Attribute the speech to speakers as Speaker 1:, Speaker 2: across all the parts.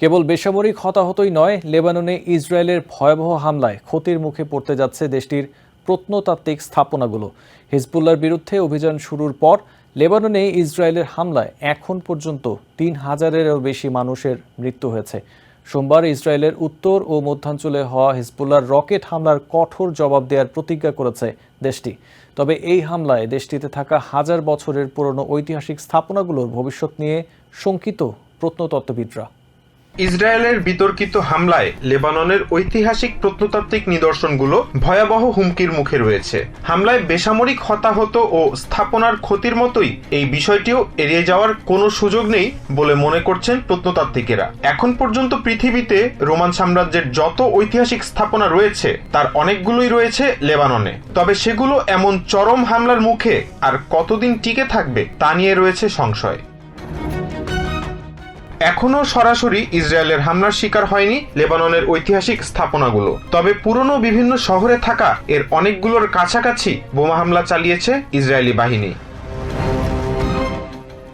Speaker 1: কেবল বেসামরিক হতাহতই নয়, লেবাননে ইসরায়েলের ভয়াবহ হামলায় ক্ষতির মুখে পড়তে যাচ্ছে দেশটির প্রত্নতাত্ত্বিক স্থাপনাগুলো। হিজবুল্লার বিরুদ্ধে অভিযান শুরুর পর লেবাননে ইসরায়েলের হামলায় এখন পর্যন্ত তিন হাজারেরও বেশি মানুষের মৃত্যু হয়েছে। সোমবার ইসরায়েলের উত্তর ও মধ্যাঞ্চলে হওয়া হিজবুল্লার রকেট হামলার কঠোর জবাব দেওয়ার প্রতিজ্ঞা করেছে দেশটি। তবে এই হামলায় দেশটিতে থাকা হাজার বছরের পুরনো ঐতিহাসিক স্থাপনাগুলোর ভবিষ্যৎ নিয়ে শঙ্কিত প্রত্নতত্ত্ববিদরা।
Speaker 2: ইসরায়েলের বিতর্কিত হামলায় লেবাননের ঐতিহাসিক প্রত্নতাত্ত্বিক নিদর্শনগুলো ভয়াবহ হুমকির মুখে রয়েছে। হামলায় বেসামরিক হতাহত ও স্থাপনার ক্ষতির মতোই এই বিষয়টিও এড়িয়ে যাওয়ার কোনো সুযোগ নেই বলে মনে করছেন প্রত্নতাত্ত্বিকেরা। এখন পর্যন্ত পৃথিবীতে রোমান সাম্রাজ্যের যত ঐতিহাসিক স্থাপনা রয়েছে, তার অনেকগুলোই রয়েছে লেবাননে। তবে সেগুলো এমন চরম হামলার মুখে আর কতদিন টিকে থাকবে তা নিয়ে রয়েছে সংশয়। এখনও সরাসরি ইসরায়েলের হামলার শিকার হয়নি লেবাননের ঐতিহাসিক স্থাপনাগুলো। তবে পুরনো বিভিন্ন শহরে থাকা এর অনেকগুলোর কাছাকাছি বোমা হামলা চালিয়েছে ইসরায়েলি বাহিনী।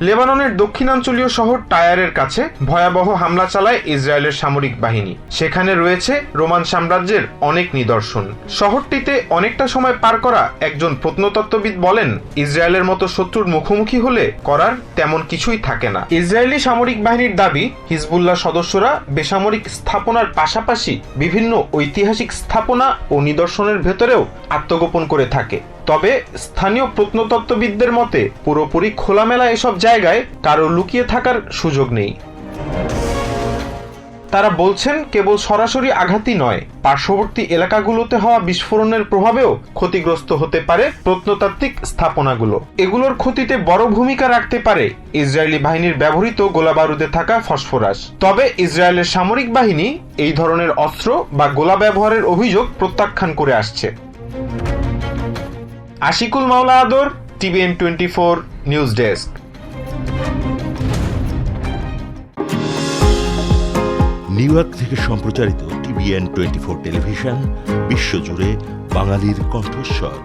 Speaker 2: লেবাননের দক্ষিণাঞ্চলীয় শহর টায়ারের কাছে ভয়াবহ হামলা চালায় ইসরায়েলের সামরিক বাহিনী। সেখানে রয়েছে রোমান সাম্রাজ্যের অনেক নিদর্শন। শহরটিতে অনেকটা সময় পার করা একজন প্রত্নতত্ত্ববিদ বলেন, ইসরায়েলের মতো শত্রুর মুখোমুখি হলে করার তেমন কিছুই থাকে না। ইসরায়েলি সামরিক বাহিনীর দাবি, হিজবুল্লাহ সদস্যরা বেসামরিক স্থাপনার পাশাপাশি বিভিন্ন ঐতিহাসিক স্থাপনা ও নিদর্শনের ভেতরেও আত্মগোপন করে থাকে। তবে স্থানীয় প্রত্নতত্ত্ববিদদের মতে পুরোপুরি খোলামেলা এসব জায়গায় কারও লুকিয়ে থাকার সুযোগ নেই। তারা বলছেন, কেবল সরাসরি আঘাতই নয়, পার্শ্ববর্তী এলাকাগুলোতে হওয়া বিস্ফোরণের প্রভাবেও ক্ষতিগ্রস্ত হতে পারে প্রত্নতাত্ত্বিক স্থাপনাগুলো। এগুলোর ক্ষতিতে বড় ভূমিকা রাখতে পারে ইসরায়েলি বাহিনীর ব্যবহৃত গোলাবারুদে থাকা ফসফরাস। তবে ইসরায়েলের সামরিক বাহিনী এই ধরনের অস্ত্র বা গোলা ব্যবহারের অভিযোগ প্রত্যাখ্যান করে আসছে। Ashikul Maula Ador, TVN twenty four news desk.
Speaker 3: New York থেকে সম্প্রচারিত টিভিএন টোয়েন্টি ফোর টেলিভিশন, বিশ্বজুড়ে বাঙালির কণ্ঠস্বর।